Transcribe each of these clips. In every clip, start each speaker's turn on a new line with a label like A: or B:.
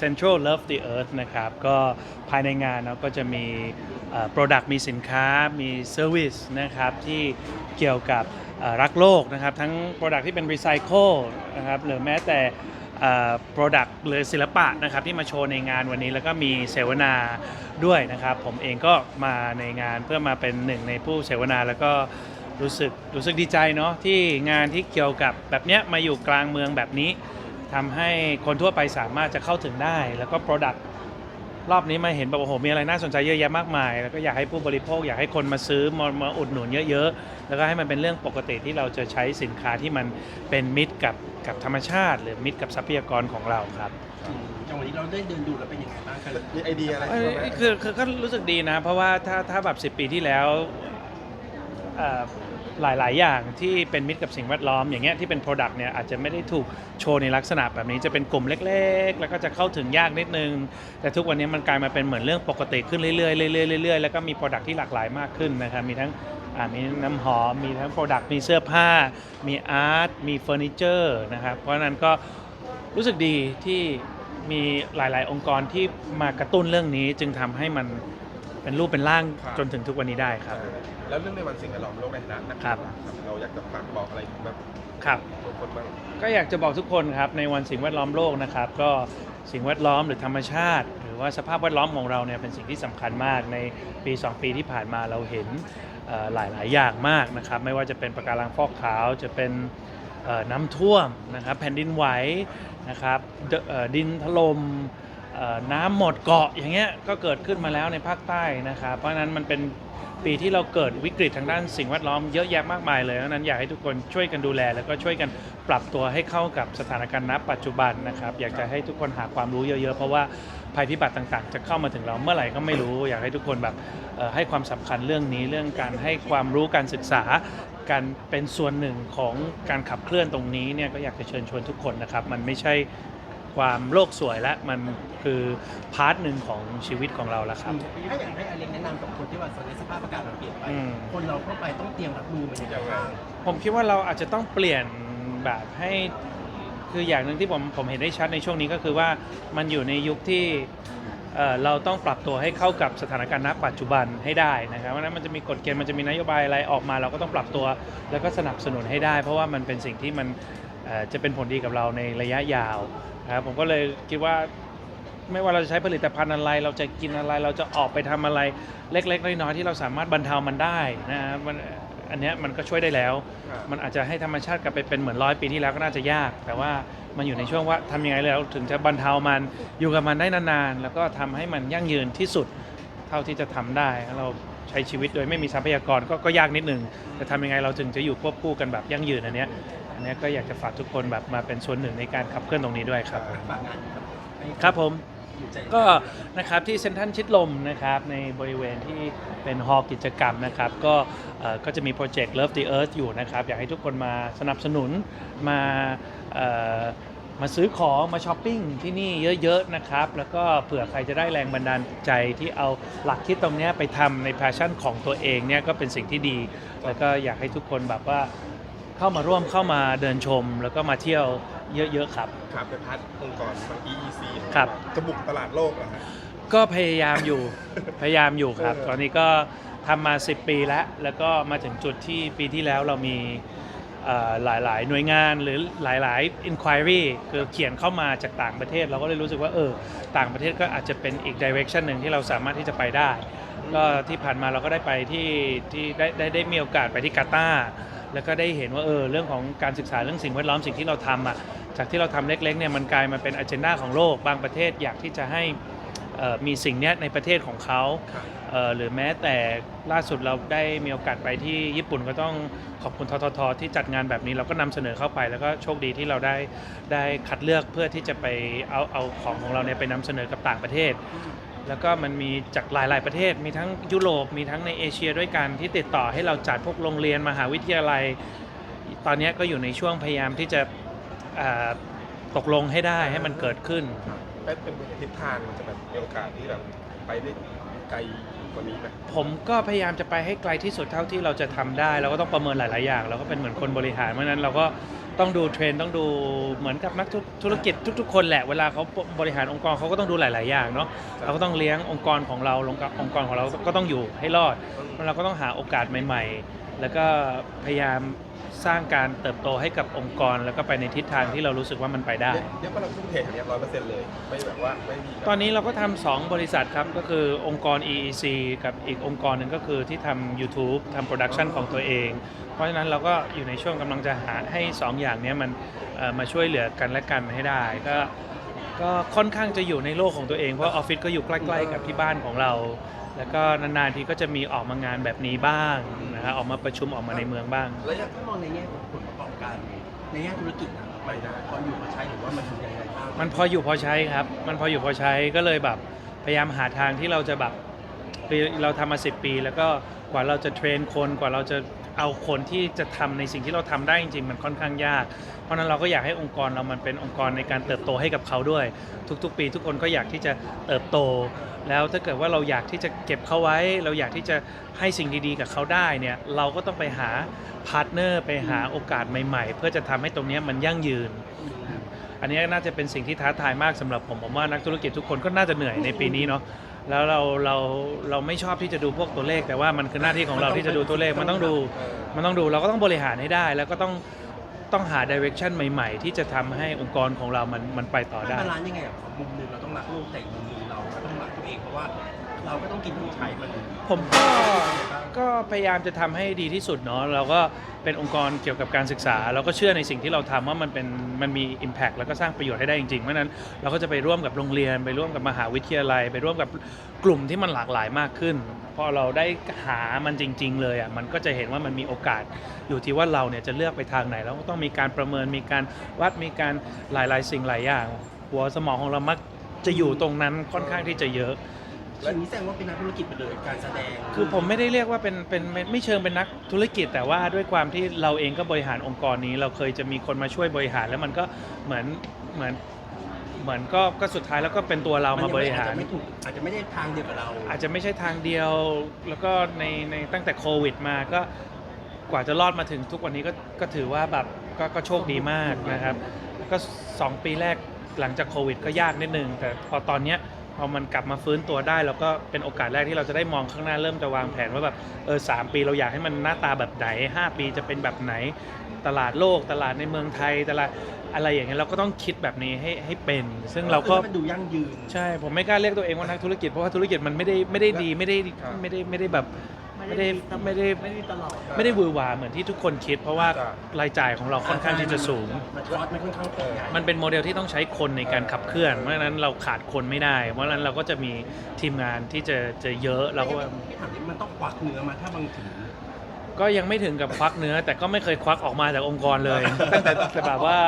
A: Central Love the Earth นะครับ ก็ภายในงานเนาะก็จะมีเอ่อ Product มีสินค้ามี Service นะครับ ที่เกี่ยวกับรักโลกนะครับ ทั้ง Product ที่เป็น Recycle นะครับหรือแม้แต่เอ่อ Product หรือศิลปะนะครับที่มาโชว์ในงานวันนี้แล้วก็มีเสวนาด้วยนะครับ ผมเองก็มาในงานเพื่อมาเป็นหนึ่งในผู้เสวนาแล้วก็รู้สึกรู้สึกดีใจเนาะที่งานที่เกี่ยวกับแบบเนี้ยมาอยู่กลางเมืองแบบนี้ ทำให้คนทั่วไปสามารถจะเข้าถึงได้ แล้วก็ Product รอบนี้มาเห็นแบบโอ้โหมีอะไรน่าสนใจเยอะแยะมากมาย แล้วก็อยากให้ผู้บริโภค อยากให้คนมาซื้อมามาอุดหนุนเยอะๆ แล้วก็ให้มันเป็นเรื่องปกติที่เราจะใช้สินค้าที่มันเป็นมิตรกับกับธรรมชาติ หรือมิตรกับทรัพยากรของเราครับ
B: อย่างวันนี้เราได้เดินดูแล้วเป็นยังไงบ้างครับ
C: มีไอเดียอะไร
A: เอ้ย
C: บ้างไหม
A: คือคือก็รู้สึกดีนะ เพราะว่าถ้าถ้าแบบ 10 ปีที่แล้วเอ่อ หลาย ๆ อย่างที่เป็นมิตรกับสิ่งแวดล้อมอย่างเงี้ยที่เป็น Product เนี่ยอาจจะไม่ได้ถูกโชว์ในลักษณะแบบนี้จะเป็นกลุ่มเล็ก ๆ แล้วก็จะเข้าถึงยากนิดนึง แต่ทุกวันนี้มันกลายมาเป็นเหมือนเรื่องปกติขึ้นเรื่อยๆเรื่อยๆเรื่อยๆแล้วก็มี Product ที่หลากหลายมากขึ้นนะครับมีทั้งอ่ามีน้ำหอมมีทั้ง Product มีเสื้อผ้า มีอาร์ตมีเฟอร์นิเจอร์นะครับเพราะนั้นก็รู้สึกดีที่มีหลาย ๆ องค์กรที่มากระตุ้นเรื่องนี้จึงทำให้มัน เป็นรูปเป็นร่างจนถึงทุกวันนี้ได้ครับ
C: แล้วเรื่องในวันสิ่งแวดล้อมโลกในฐานะนัก
A: ครับ
C: เราอยากจะฝากบอกอะไรถึงแบบ
A: ครับ
C: ทุกคนบ้าง
A: ก็อยากจะบอกทุกคนครับในวันสิ่งแวดล้อมโลกนะครับ ก็สิ่งแวดล้อมหรือธรรมชาติ หรือว่าสภาพแวดล้อมของเราเนี่ยเป็นสิ่งที่สำคัญมากในปี 2 ปีที่ผ่านมาเราเห็นเอ่อหลายๆอย่างมากนะครับ ไม่ว่าจะเป็นปะการังฟอกขาวจะเป็นเอ่อน้ำท่วมนะครับ แผ่นดินไหวนะครับเดเอ่อดินถล่มเอ่อ น้ำหมดเกาะอย่างเงี้ยก็เกิดขึ้นมาแล้วในภาคใต้นะครับเพราะฉะนั้นมันเป็นปีที่เราเกิดวิกฤตทางด้านสิ่งแวดล้อมเยอะแยะมากมายเลยเพราะนั้นอยากให้ทุกคนช่วยกันดูแล แล้วก็ช่วยกันปรับตัวให้เข้ากับสถานการณ์ณปัจจุบันนะครับ อยากจะให้ทุกคนหาความรู้เยอะๆ เพราะว่าภัยพิบัติต่างๆ จะเข้ามาถึงเราเมื่อไหร่ก็ไม่รู้ อยากให้ทุกคนแบบให้ความสำคัญเรื่องนี้เรื่องการให้ความรู้การศึกษา การเป็นส่วนหนึ่งของการขับเคลื่อนตรงนี้เนี่ยก็อยากจะเชิญชวนทุกคนนะครับ มันไม่ใช่ ความโลกสวยและมันคือพาร์ทหนึ่งของชีวิตของเราแล้วครับ
B: ถ้าอยากให้อเล็กแนะนำกับคนที่ว่าตอนนี้สภาพอากาศมันเปลี่ยนไป
A: อืม
B: คนเราเข้าไปต้องเตรียมรับมือมันยังไงบ้าง
A: ผมคิดว่าเราอาจจะต้องเปลี่ยนแบบให้คืออย่างหนึ่งที่ผมผมเห็นได้ชัดในช่วงนี้ก็คือว่ามันอยู่ในยุคที่เอ่อเราต้องปรับตัวให้เข้ากับสถานการณ์ณปัจจุบันให้ได้นะครับเพราะฉะนั้นมันจะมีกฎเกณฑ์มันจะมีนโยบายอะไรออกมา เราก็ต้องปรับตัวแล้วก็สนับสนุนให้ได้ เพราะว่ามันเป็นสิ่งที่มันเอ่อ จะเป็นผลดีกับเราในระยะยาวนะครับผมก็เลยคิดว่าไม่ว่าเราจะใช้ผลิตภัณฑ์อะไร เราจะกินอะไร เราจะออกไปทำอะไรเล็ก ๆ น้อยๆที่เราสามารถบรรเทามันได้นะครับมันอันเนี้ยมันก็ช่วยได้แล้ว มันอาจจะให้ธรรมชาติกลับไปเป็นเหมือนร้อยปีที่แล้วก็น่าจะยาก แต่ว่ามันอยู่ในช่วงว่าทำยังไงแล้วถึงจะบรรเทามันอยู่กับมันได้นานๆ แล้วก็ทำให้มันยั่งยืนที่สุดเท่าที่จะทำได้เรา ใช้ชีวิตโดยไม่มีทรัพยากรก็ก็ยากนิดนึงแต่ทำยังไงเราถึงจะอยู่ควบคู่กันแบบยั่งยืนอันเนี้ยอันเนี้ยก็อยากจะฝากทุกคนแบบมาเป็นส่วนหนึ่งในการขับเคลื่อนตรงนี้ด้วยครับ
B: ฝากงานครับให้
A: ครับผม
B: อยู่ใจ
A: ก็นะครับที่เซ็นทรัลชิดลมนะครับในบริเวณที่เป็นฮอลล์กิจกรรมนะครับก็เอ่อก็จะมีโปรเจกต์ Love the Earth อยู่นะครับ อยากให้ทุกคนมาสนับสนุนมาเอ่อ มาซื้อของมาช้อปปิ้งที่นี่เยอะๆนะครับ แล้วก็เผื่อใครจะได้แรงบันดาลใจที่เอาหลักคิดตรงเนี้ยไปทำในแพชชั่นของตัวเองเนี่ยก็เป็นสิ่งที่ดี แล้วก็อยากให้ทุกคนแบบว่าเข้ามาร่วมเข้ามาเดินชม แล้วก็มาเที่ยวเยอะๆครับ
C: ครับเป็นพาร์ทองค์กรบาง EEC
A: ครับ
C: จะบุกตลาดโลกเหรอฮะ
A: ก็พยายามอยู่พยายามอยู่ครับ
C: เออ
A: ตอนนี้ก็ทำมา 10 ปีแล้ว แล้วก็มาถึงจุดที่ปีที่แล้วเรามีเอ่อ หลายๆ หน่วยงานหรือหลาย ๆ inquiry คือเขียนเข้ามาจากต่างประเทศ เราก็เลยรู้สึกว่าเออต่างประเทศก็อาจจะเป็นอีก direction หนึ่งที่เราสามารถที่จะไปได้ก็ที่ผ่านมาเราก็ได้ไปที่ที่ได้ได้ได้มีโอกาสไปที่กาตาร์แล้วก็ได้เห็นว่าเออเรื่องของการศึกษาเรื่องสิ่งแวดล้อมสิ่งที่เราทำอะจากที่เราทำเล็กๆเนี่ยมันกลายมาเป็นอ g e n d a ของโลกบางประเทศอยากที่จะให้ มีสิ่งเนี้ยในประเทศของเขา
C: ครับ
A: เอ่อหรือแม้แต่ล่าสุดเราได้มีโอกาสไปที่ญี่ปุ่นก็ต้องขอบคุณทททที่จัดงานแบบนี้เราก็นำเสนอเข้าไป แล้วก็โชคดีที่เราได้ได้คัดเลือกเพื่อที่จะไปเอาเอาของของเราเนี่ยไปนำเสนอกับต่างประเทศ แล้วก็มันมีจากหลาย ๆ ประเทศ มีทั้งยุโรปมีทั้งในเอเชียด้วยกันที่ติดต่อให้เราจัดพวกโรงเรียนมหาวิทยาลัย ตอนเนี้ยก็อยู่ในช่วงพยายามที่จะอ่าตกลงให้ได้ให้มันเกิดขึ้น
C: เป็นเป็นทิศทางมันจะแบบมีโอกาสที่แบบไปได้ไกลกว่านี้ไหม
A: ผมก็พยายามจะไปให้ไกลที่สุดเท่าที่เราจะทำได้ เราก็ต้องประเมินหลาย ๆ อย่าง เราก็เป็นเหมือนคนบริหาร เพราะฉะนั้นเราก็ต้องดูเทรนด์ต้องดูเหมือนกับนักธุรกิจทุก ๆ คนแหละ เวลาเขาบริหารองค์กรเขาก็ต้องดูหลาย ๆ อย่างเนาะ เราก็ต้องเลี้ยงองค์กรของเราองค์กรองค์กรของเราก็ต้องอยู่ให้รอด เราก็ต้องหาโอกาสใหม่ ๆ แล้วก็พยายามสร้างการเติบโตให้กับองค์กร แล้วก็ไปในทิศทางที่เรารู้สึกว่ามันไปได้
C: เรียกว่าเราทุ่มเทอันเนี้ร้อยเปอร์เซ็นต์เลย ไม่แบบว่าไม่มี
A: ตอนนี้เราก็ทำสองบริษัทครับ ก็คือองค์กร EEC กับอีกองค์กรหนึ่งก็คือที่ทำ YouTube ทำโปรดักชันของตัวเอง เพราะฉะนั้นเราก็อยู่ในช่วงกำลังจะหาให้ 2 อย่างเนี้ยมันเอ่อมาช่วยเหลือกันและกันให้ได้ ก็ก็ค่อนข้างจะอยู่ในโลกของตัวเอง เพราะออฟฟิศก็อยู่ใกล้ๆกับที่บ้านของเรา แล้วก็นานๆทีก็จะมีออกมางานแบบนี้บ้างนะฮะออกมาประชุมออกมาในเมืองบ้าง
B: แล้วถ้ามองในแง่ของผลประกอบการ ในแง่ธุรกิจอะไปได้พออยู่มาใช้หรือว่ามันยังไงบ้าง
A: มันพออยู่พอใช้ครับ มันพออยู่พอใช้ก็เลยแบบพยายามหาทางที่เราจะแบบคือเราทำมาสิปี แล้วก็กว่าเราจะเทรนคนกว่าเราจะ เอาคนที่จะทำในสิ่งที่เราทำได้จริงๆ มันค่อนข้างยาก เพราะนั้นเราก็อยากให้องค์กรเรามันเป็นองค์กรในการเติบโตให้กับเขาด้วย ทุกๆ ปี ทุกคนก็อยากที่จะเติบโต แล้วถ้าเกิดว่าเราอยากที่จะเก็บเขาไว้ เราอยากที่จะให้สิ่งดีๆ กับเขาได้เนี่ยเราก็ต้องไปหาพาร์ทเนอร์ไปหาโอกาสใหม่ ๆ เพื่อจะทำให้ตรงนี้มันยั่งยืนอันนี้น่าจะเป็นสิ่งที่ท้าทายมากสำหรับผมผมว่านักธุรกิจทุกคนก็น่าจะเหนื่อยในปีนี้เนาะ แล้วเราเราเราไม่ชอบที่จะดูพวกตัวเลข แต่ว่ามันคือหน้าที่ของเราที่จะดูตัวเลขมันต้องดูมันต้องดูเราก็ต้องบริหารให้ได้ แล้วก็ต้องต้องหาดิเรกชันใหม่ๆ ที่จะทำให้องค์กรของเรามันมันไปต่อ
B: มัน
A: ได้
B: บาลานซ์ยังไงกับมุมหนึ่งเราต้องรักลูกแต่อีกมุมหนึ่งเราก็ต้องรักตัวเองเพราะว่า เราก็ต้องกินต้องใช้มัน
A: ผมก็ก็พยายามจะทำให้ดีที่สุดเนาะเราก็เป็นองค์กรเกี่ยวกับการศึกษา เราก็เชื่อในสิ่งที่เราทำว่ามันเป็นมันมี Impact แล้วก็สร้างประโยชน์ให้ได้จริงๆเพราะฉะนั้นเราก็จะไปร่วมกับโรงเรียน ไปร่วมกับมหาวิทยาลัย ไปร่วมกับกลุ่มที่มันหลากหลายมากขึ้น พอเราได้หามันจริง ๆ เลยอะมันก็จะเห็นว่ามันมีโอกาสอยู่ที่ว่าเราเนี่ยจะเลือกไปทางไหนแล้วก็ต้องมีการประเมินมีการวัดมีการหลายๆ สิ่งหลายอย่าง หัวสมองของเรามักจะอยู่ตรงนั้นค่อนข้างที่จะเยอะ
B: อย่างนี้แสดงว่าเป็นนักธุรกิจไปเลยการแสดง
A: คือผมไม่ได้เรียกว่าเป็นเป็นไม่ไม่เชิงเป็นนักธุรกิจ แต่ว่าด้วยความที่เราเองก็บริหารองค์กรนี้ เราเคยจะมีคนมาช่วยบริหารแล้วมันก็เหมือนเหมือนเหมือนก็ก็สุดท้ายแล้วก็เป็นตัวเรามาบริหาร
B: อาจจะไม่ถูกอาจจะไม่ได้ทางเดียวกับเรา
A: อาจจะไม่ใช่ทางเดียว แล้วก็ในในตั้งแต่โควิดมาก็กว่าจะรอดมาถึงทุกวันนี้ก็ก็ถือว่าแบบก็ก็โชคดีมากนะครับ ก็ 2 ปีแรกหลังจากโควิดก็ยากนิดนึง แต่พอตอนเนี้ย พอมันกลับมาฟื้นตัวได้เราก็เป็นโอกาสแรกที่เราจะได้มองข้างหน้าเริ่มจะวางแผนว่าแบบเออสามปีเราอยากให้มันหน้าตาแบบไหน 5 ปีจะเป็นแบบไหนตลาดโลกตลาดในเมืองไทยตลาดอะไรอย่างเงี้ยเราก็ต้องคิดแบบนี้ให้ให้เป็น ซึ่งเราก็
B: คือให้มันดูยั่งยืน
A: ใช่ผมไม่กล้าเรียกตัวเองว่านักธุรกิจเพราะว่าธุรกิจมันไม่ได้ไม่ได้ดีไม่ได้ไม่ได้ไม่ได้แบบ ไม่ได้ไม่ได้
B: ไม่ได้ตลอด
A: ไม่ได้หวือหวาเหมือนที่ทุกคนคิด เพราะว่ารายจ่ายของเราค่อนข้างที่จะสูง
B: มันคอสมันค่อนข้างใหญ่
A: มันเป็นโมเดลที่ต้องใช้คนในการขับเคลื่อน เพราะฉะนั้นเราขาดคนไม่ได้ เพราะฉะนั้นเราก็จะมีทีมงานที่จะจะเยอะเราก็ว่า
B: พี่ถามดิมันต้องควักเนื้อมาถ้าบางถึง
A: ก็ยังไม่ถึงกับควักเนื้อ แต่ก็ไม่เคยควักออกมาจากองค์กรเลย ตั้งแต่แต่แบบว่า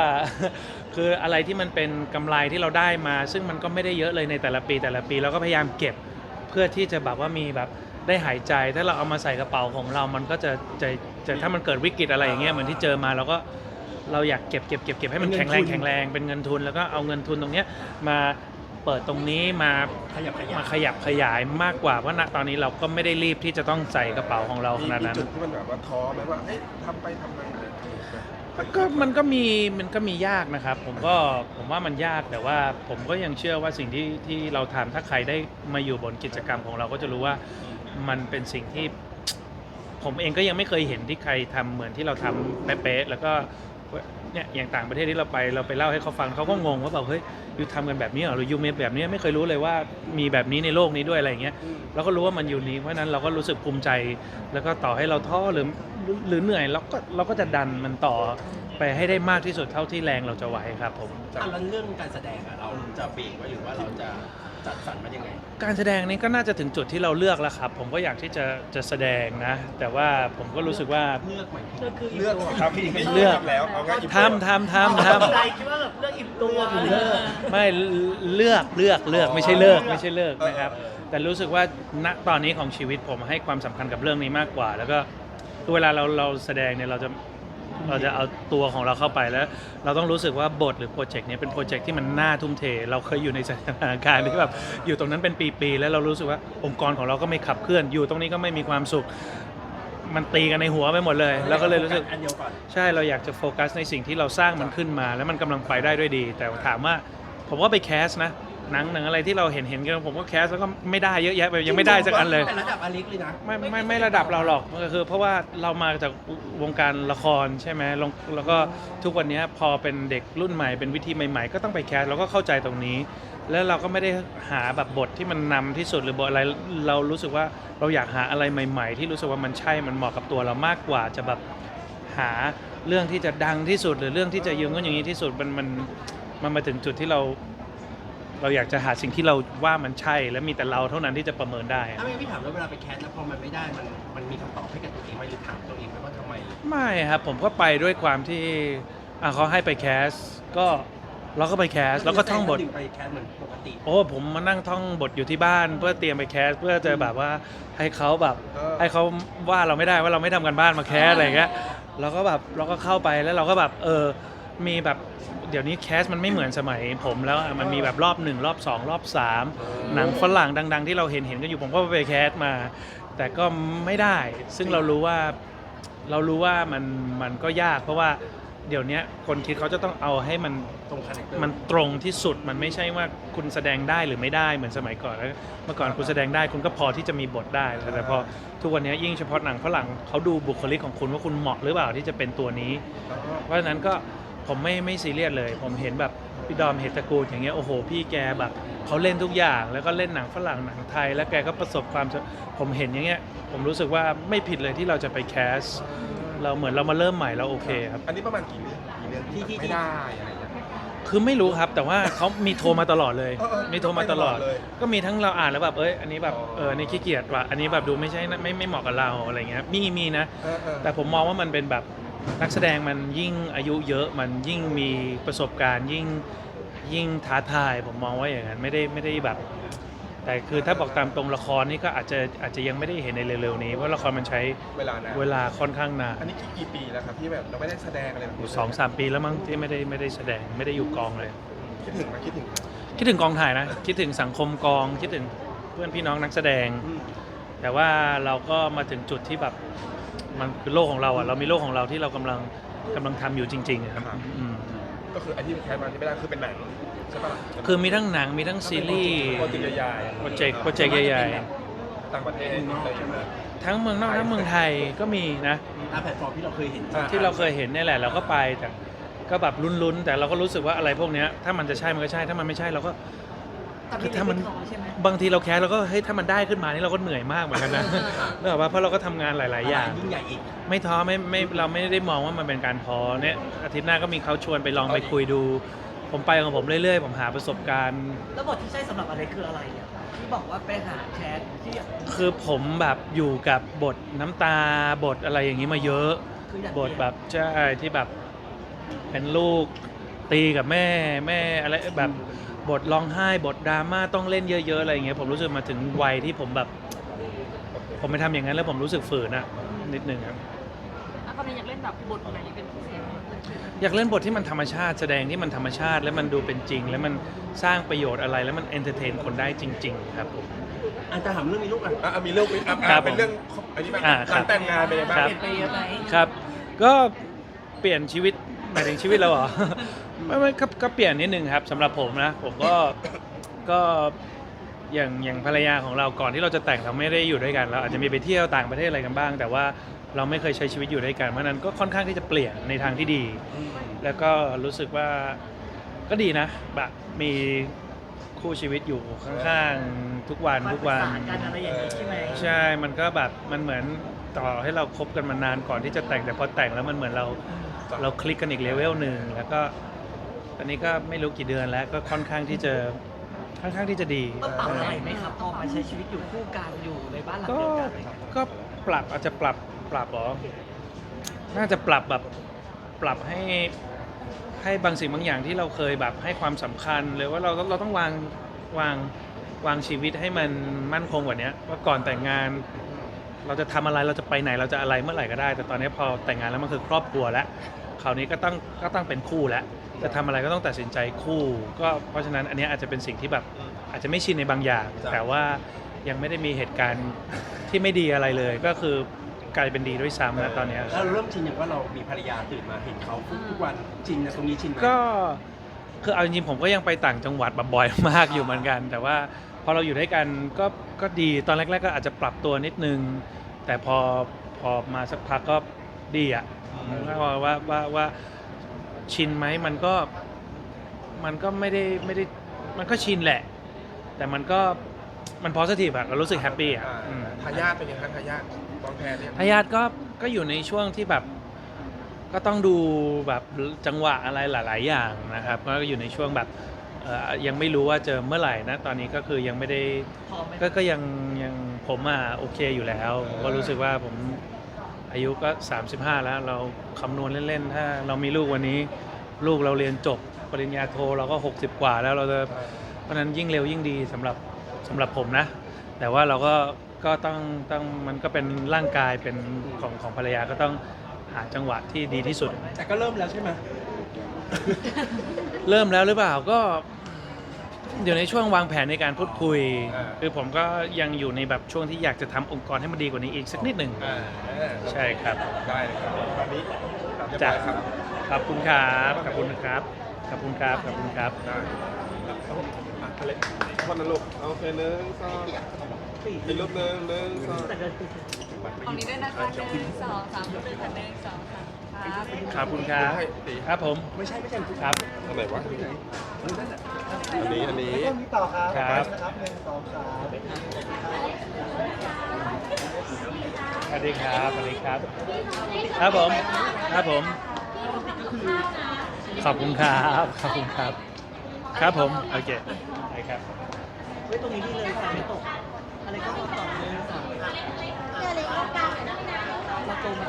A: คืออะไรที่มันเป็นกำไรที่เราได้มา ซึ่งมันก็ไม่ได้เยอะเลยในแต่ละปีแต่ละปีเราก็พยายามเก็บเพื่อที่จะแบบว่ามีแบบ ได้หายใจ ถ้าเราเอามาใส่กระเป๋าของเรา มันก็จะจะจะถ้ามันเกิดวิกฤตอะไรอย่างเงี้ยเหมือนที่เจอมาเราก็เราอยากเก็บเก็บเก็บเก็บให้มัน
B: เป็นเงิ
A: แข็
B: น
A: งแรง
B: ทุน
A: แข็งแรงเป็นเงินทุนแล้วก็เอาเงินทุนตรงเนี้ยมาเปิดตรงนี้มา
B: ขยับขยาย
A: มาขยับขยายมากกว่าเพราะณตอนนี้เราก็ไม่ได้รีบที่จะต้องใส่กระเป๋าของเราข
C: มี
A: นาด
C: มี
A: นั้น
C: จุดที่มันแบบว่าท้อไหมว่าเอ๊ะทำไปทำมาอะไรอย่างเงี้ย
A: มันก็มันก็มีมันก็มียากนะครับ ผมก็ผมว่ามันยากแต่ว่าผมก็ยังเชื่อว่าสิ่งที่ที่เราทำถ้าใครได้มาอยู่บนกิจกรรมของเราก็จะรู้ว่า มันเป็นสิ่งที่ผมเองก็ยังไม่เคยเห็นที่ใครทำเหมือนที่เราทำเป๊ะๆแล้วก็เนี่ยอย่างต่างประเทศที่เราไปเราไปเล่าให้เขาฟังเขาก็งงว่าแบบเฮ้ยยูทำกันแบบนี้เหรอหรือยูเมแบบนี้ไม่เคยรู้เลยว่ามีแบบนี้ในโลกนี้ด้วยอะไรอย่างเงี้ยเราก็รู้ว่ามันอยู่นี้เพราะฉะนั้นเราก็รู้สึกภูมิใจ แล้วก็ต่อให้เราท้อหรือหรือเหนื่อยเราก็เราก็จะดันมันต่อไปให้ได้มากที่สุดเท่าที่แรงเราจะไหวครับผม
B: อะแล้วเรื่องการแสดงอะเราจะเบรกไว้หรือว่าเราจะ จัดสรรมันยังไง
A: การแสดงนี้ก็น่าจะถึงจุดที่เราเลือกแล้วครับ ผมก็อยากที่จะจะแสดงนะ แต่ว่าผมก็รู้สึกว่า
B: เลือกใหม่
D: เลือกคือ
C: เลือกครับ
A: เลือก
C: ทำแล้วเอาง่าย
A: ทำทำทำทำ
D: ใจคิดว่าแบบเลือกอิ่มตัวหรือเลิก
A: ไม่เลือกเลือกเลือกไม่ใช่เลิกไม่ใช่เลิกนะครับ แต่รู้สึกว่าณตอนนี้ของชีวิตผมให้ความสำคัญกับเรื่องนี้มากกว่า แล้วก็เวลาเราเราแสดงเนี่ยเราจะ เราจะเอาตัวของเราเข้าไปแล้ว เราต้องรู้สึกว่าบทหรือโปรเจกต์นี้เป็นโปรเจกต์ที่มันน่าทุ่มเท เราเคยอยู่ในสถานการณ์ที่แบบอยู่ตรงนั้นเป็นปีๆแล้วเรารู้สึกว่าองค์กรของเราก็ไม่ขับเคลื่อนอยู่ตรงนี้ก็ไม่มีความสุข มันตีกันในหัวไปหมดเลย แล้วก็เลยรู้สึก
B: อันเดียวก่อน
A: ใช่เราอยากจะโฟกัสในสิ่งที่เราสร้างมันขึ้นมา แล้วมันกำลังไปได้ด้วยดี แต่ถามว่าผมว่าไปแคสนะ หนังหนังอะไรที่เราเห็นเห็นกันผมก็แคสแล้วก็ไม่ได้เยอะแยะไปยังไม่ได้สักอันเลย
B: แต่ระดับอเล็กเลยนะ
A: ไม่ไม่ไม่ระดับเราหรอกก็คือเพราะว่าเรามาจากวงการละครใช่ไหมลงแล้วก็ทุกวันนี้พอเป็นเด็กรุ่นใหม่เป็นวิธีใหม่ๆ ก็ต้องไปแคสเราก็เข้าใจตรงนี้ แล้วเราก็ไม่ได้หาแบบบทที่มันนำที่สุดหรือบทอะไรเรารู้สึกว่าเราอยากหาอะไรใหม่ ๆ ที่รู้สึกว่ามันใช่มันเหมาะกับตัวเรามากกว่าจะแบบหาเรื่องที่จะดังที่สุดหรือเรื่องที่จะยืนก็อย่างนี้ที่สุดมันมันมันมาถึงจุดที่เรา เราอยากจะหาสิ่งที่เราว่ามันใช่ และมีแต่เราเท่านั้นที่จะประเมินได้อะ
B: ถ้าไม่พี่ถามแล้วเวลาไปแคสแล้วพอมันไม่ได้มันมันมีคำตอบให้กับตัวเองไหมหรือถามตัวเองไหมว่าทำไม
A: ไม่ครับผมก็ไปด้วยความที่อะเขาให้ไปแคสก็เราก็ไปแคสแล้วก็ท่องบท
B: ถึไปแคสเหมือนปกติ
A: โอ้ผมมานั่งท่องบทอยู่ที่บ้าน เพื่อเตรียมไปแคสเพื่อจะแบบว่าให้เขาแบบ
C: เออ
A: ให้เขาว่าเราไม่ได้ว่าเราไม่ทำกันบ้านมาแคสอะไรอย่างเงี้ยเราก็แบบเราก็เข้าไปแล้วเราก็แบบเออ มีแบบเดี๋ยวนี้แคสมันไม่เหมือนสมัยผมแล้วอะมันมีแบบรอบหนึ่งรอบสองรอบสามหนังฝรั่งดัง ๆ ที่เราเห็นเห็นกันอยู่ผมก็ไปแคสมา แต่ก็ไม่ได้ ซึ่งเรารู้ว่าเรารู้ว่ามันมันก็ยาก เพราะว่าเดี๋ยวนี้คนคิดเขาจะต้องเอาให้มัน
B: ตรงคาแรคเตอร์
A: มันตรงที่สุดมันไม่ใช่ว่าคุณแสดงได้หรือไม่ได้เหมือนสมัยก่อนแล้วเมื่อก่อนคุณแสดงได้คุณก็พอที่จะมีบทได้ แต่พอทุกวันนี้ยิ่งเฉพาะหนังฝรั่งเขาดูบุคลิกของคุณว่าคุณเหมาะหรือเปล่าที่จะเป็นตัวนี้ เพราะฉะนั้นก็ ผมไม่ไม่ซีเรียสเลย ผมเห็นแบบพี่ดอมเหตุตระกูลอย่างเงี้ยโอ้โห พี่แกแบบเขาเล่นทุกอย่างแล้วก็เล่นหนังฝรั่งหนังไทย แล้วแกก็ประสบความสำผมเห็นอย่างเงี้ยผมรู้สึกว่าไม่ผิดเลยที่เราจะไปแคสเราเหมือนเรามาเริ่มใหม่เราโอเคครับ
C: อันนี้ประมาณกี่เรื่องกี่เรื่องที่ไม่ได้อะไรอย่างเงี้ย
A: คือไม่รู้ครับแต่ว่าเขามีโทรมาตลอดเลย
C: เออเออ
A: มีโทรมาตลอด
C: ไม่ตลอดเลย
A: ก็มีทั้งเราอ่านแล้วแบบเอ้ยอันนี้แบบเอออันนี่ขี้เกียจว่ะอันนี้แบบดูไม่ใช่นะไม่ไม่เหมาะกับเราอะไรเงี้ยมีมีนะ
C: เออเออ
A: แต่ผมมองว่ามันเป็นแบบ นักแสดงมันยิ่งอายุเยอะมันยิ่งมีประสบการณ์ยิ่งยิ่งท้าทายผมมองว่าอย่างนั้นไม่ได้ไม่ได้แบบ แต่คือถ้าบอกตามตรงละครนี่ก็อาจจะอาจจะยังไม่ได้เห็นในเร็วๆนี้เพราะละครมันใช้
C: เวลานะ
A: เวลาค่อนข้างนาน
C: อันนี้กี่กี่ปีแล้วครับที่แบบเราไม่ได้แสดงอะไรแบบนี้
A: สองสามปีแล้วมั้งที่ไม่ได้ไม่ได้แสดงไม่ได้อยู่กองเลย
C: คิดถึงไหมคิดถึงไหม
A: คิดถึงกองถ่ายนะ คิดถึงสังคมกองคิดถึงเพื่อนพี่น้องนักแสดงแต่ว่าเราก็มาถึงจุดที่แบบ มันคือโลกของเราอะเรามีโลกของเราที่เรากำลังกำลังทำอยู่จริงๆอะครับอืม
C: ก็คืออันที่แคสมาที่ไม่ได้คือเป็นหนังใช่ปะล่ะ
A: คือมีทั้งหนังมีทั้งซีรีส์
C: โปรเจกต์ใหญ่ๆ
A: โปรเจกต์โปรเจกต์ใหญ่
C: ต่างประเทศอะไรอย่างเงี้ย
A: ๆทั้งเมืองนอกทั้งเมืองไทยก็มีนะ
B: ตามแพลตฟอร์มที่เราเคยเห็น
C: อ่า
A: ที่เราเคยเห็นเนี่ยแหละเราก็ไปแต่ก็แบบลุ้นๆ แต่เราก็รู้สึกว่าอะไรพวกเนี้ยถ้ามันจะใช่มันก็ใช่ถ้ามันไม่ใช่เราก็
D: ตอน
A: คือ
D: นี้
A: ถ้ามัน
D: เป็นของใช่ไหม
A: บางทีเราแคสเราก็เฮ้ยถ้ามันได้ขึ้นมานี่เราก็เหนื่อยมากเหมือนกันนะเนกอะว่าเพราะเราก็ทำงานหลาย ๆ อย่าง
B: ยิ่งใหญ่อีก
A: ไม่ท้อไม่ไม่เราไม่ได้มองว่ามันเป็นการท้อเนี่ยอาทิตย์หน้าก็มีเขาชวนไปลองไปคุยดู ผมไปของผมเรื่อย ๆ ผมหาประสบการณ์
D: แล้วบทที่ใช่สำหรับอะไรคืออะไรอะที่บอกว่าไปหาแคสที่
A: คือผมแบบอยู่กับบทน้ำตาบทอะไรอย่างนี้มาเยอะ
D: คืออยาก
A: บทแบบใช่ที่แบบเป็นลูก ตีกับแม่แม่อะไรแบบบทร้องไห้บทดราม่าต้องเล่นเยอะๆอะไรอย่างเงี้ยผมรู้สึกมาถึงวัยที่ผมแบบ ผมไปทำอย่างนั้นแล้วผมรู้สึกฝืนอะนิดนึงครับ
E: แล้วตอนนี้อยากเล่นแบบบทไหนเป็นพิเศษไหม
A: อยากเล่นบทที่มันธรรมชาติแสดงที่มันธรรมชาติ แล้วมันดูเป็นจริง แล้วมันสร้างประโยชน์อะไร แล้วมันเอนเตอร์เทนคนได้จริง ๆ ครับผม
B: อาจจะถามเรื่องมีลูกอะ
C: อะอะมีเรื่องอะ
A: ครั
C: อะ
A: บ
C: เป็นเรื่องอันนี้แบบ
A: อ่า
C: หลังแต่งงานเป็นยังไงบ้าง
A: ครับ
D: เปลี่ยนไปเยอะไหม
A: ครับ ก็เปลี่ยนชีวิตหมายถึงชีวิตเราเหรอ ไม่ไม่ก็ก็เปลี่ยนนิดนึงครับสำหรับผมนะ ผมก็ ก็อย่างอย่างภรรยาของเราก่อนที่เราจะแต่งเราไม่ได้อยู่ด้วยกัน เราอาจจะมีไปเที่ยวต่างประเทศอะไรกันบ้าง แต่ว่าเราไม่เคยใช้ชีวิตอยู่ด้วยกันเพราะฉะนั้นก็ค่อนข้างที่จะเปลี่ยนในทางที่ดี แล้วก็รู้สึกว่าก็ดีนะแบบมีคู่ชีวิตอยู่ข้างๆทุกวันทุกวัน
D: ปรึษากันอะไรอย่างนี้ใช่ไหม
A: ใช่ มันก็แบบ มันเหมือนต่อให้เราคบกันมานานก่อนที่จะแต่ง แต่พอแต่งแล้วมันเหมือนเรา เราคลิกกันอีกเลเวลหนึ่ง แล้วก็ต อนนี้ก็ไม่รู้กี่เดือนแล้วก็ค่อนข้างที่จะค่อนข้างที่จะดี
D: ต้องปรับอะไรไหมครับพอมาใช้ชีวิตอยู่คู่กันอยู่ในบ้านหลัง
A: ก็
D: เดียวกันเลย
A: ก็ปรับอาจจะปรับปรับเหรอ น่าจะปรับแบบปรับให้ให้บางสิ่งบางอย่างที่เราเคยแบบให้ความสำคัญเลยว่าเราเราต้องวางวางวางชีวิตให้มันมั่นคงกว่านี้ว่าก่อนแต่งงาน เราจะทำอะไรเราจะไปไหนเราจะอะไรเมื่อไหร่ก็ได้ แต่ตอนนี้พอแต่งงานแล้วมันคือครอบครัวแล้วคราวนี้ก็ต้องก็ต้องเป็นคู่แล้ว จะทำอะไรก็ต้องตัดสินใจคู่ ก็เพราะฉะนั้นอันเนี้ยอาจจะเป็นสิ่งที่แบบอาจจะไม่ชินในบางอย่างแต่ว่ายังไม่ได้มีเหตุการณ์ที่ไม่ดีอะไรเลย ก็คือกลายเป็นดีด้วยซ้ำนะตอนเนี้ย
B: แล้วเราเริ่มชินอย่างว่าเรามีภรรยาตื่นมาเห็นเขาทุกวันชินนะตรงนี้ชินไหม
A: ก็คือเอาจริงๆผมก็ยังไปต่างจังหวัดแบบบ่อยมากอยู่เหมือนกัน แต่ว่าพอเราอยู่ด้วยกันก็ก็ดีตอนแรก ๆ ก็อาจจะปรับตัวนิดนึง แต่พอพอมาสักพักก็ดีอะว่าว่าว่าว่า ชินไหมมันก็มันก็ไม่ได้ไม่ได้มันก็ชินแหละ แต่มันก็มันโพสิทีฟอะเรารู้สึกแฮปปี้อะ
C: อ่า
A: อืม
C: ทายาทเป็นยังไงครับทายาทวางแผนเนี่ยง
A: ทายาทก็ก็อยู่ในช่วงที่แบบก็ต้องดูแบบจังหวะอะไรหลาย ๆ อย่างนะครับ ก็อยู่ในช่วงแบบเอ่อยังไม่รู้ว่าเจอเมื่อไหร่นะตอนนี้ก็คือยังไม่ได้
D: พร้อมไหม
A: ก็ก็ยังยังผมอะโอเคอยู่แล้ว ก็รู้สึกว่าผม อายุก็ 35 แล้วเราคำนวณเล่นๆ ถ้าเรามีลูกวันนี้ ลูกเราเรียนจบปริญญาโทเราก็ 60 กว่าแล้วเราจะเพราะฉะนั้นยิ่งเร็วยิ่งดีสำหรับสำหรับผมนะ แต่ว่าเราก็ก็ต้องต้องมันก็เป็นร่างกายเป็นของของภรรยาก็ต้องหาจังหวะที่ดีที่สุด
B: แต่ก็เริ่มแล้วใช่ไหม
A: เริ่มแล้วหรือเปล่าก็ อยู่ในช่วงวางแผนในการพูดคุย
C: อ่า
A: คือผมก็ยังอยู่ในแบบช่วงที่อยากจะทำองค์กรให้มันดีกว่านี้อีกสักนิดหนึ่ง
C: อ่า
A: ใช่ครับ
C: ได้เลยครับตอนนี้เรียบ
A: จ้ะ
C: ร้อยครับ
A: ขอบคุณครับ ขอบคุณครับ ขอบคุณครับ ขอบคุณครับ
C: ได้ครับผมอะอเล็กคนละลูกโอเคหนึ่งสองอีกรูปหนึ่งหนึ่งสอง
D: แต่ก็
E: เอานี้ด้วยนะคะหนึ่งสองสามรูปด้วยค่ะหนึ่งสองสามครับ
A: ขอบคุณครับ
C: ให้ตี
A: ครับผม
B: ไม่ใช่ไม่ใช่
A: ครับ
C: อันไหนวะอันนี้อันนี้
A: ครับสวัสดีครับสวัสดีครับ ครับผมครับผม ขอบคุณครับขอบคุณครับ ครับผมโอเคได้ครับ
D: ไว้ตรงนี้ที่เลยค่ะไม่ตกอะไรก็ตกต่อเลยสามเราโตมา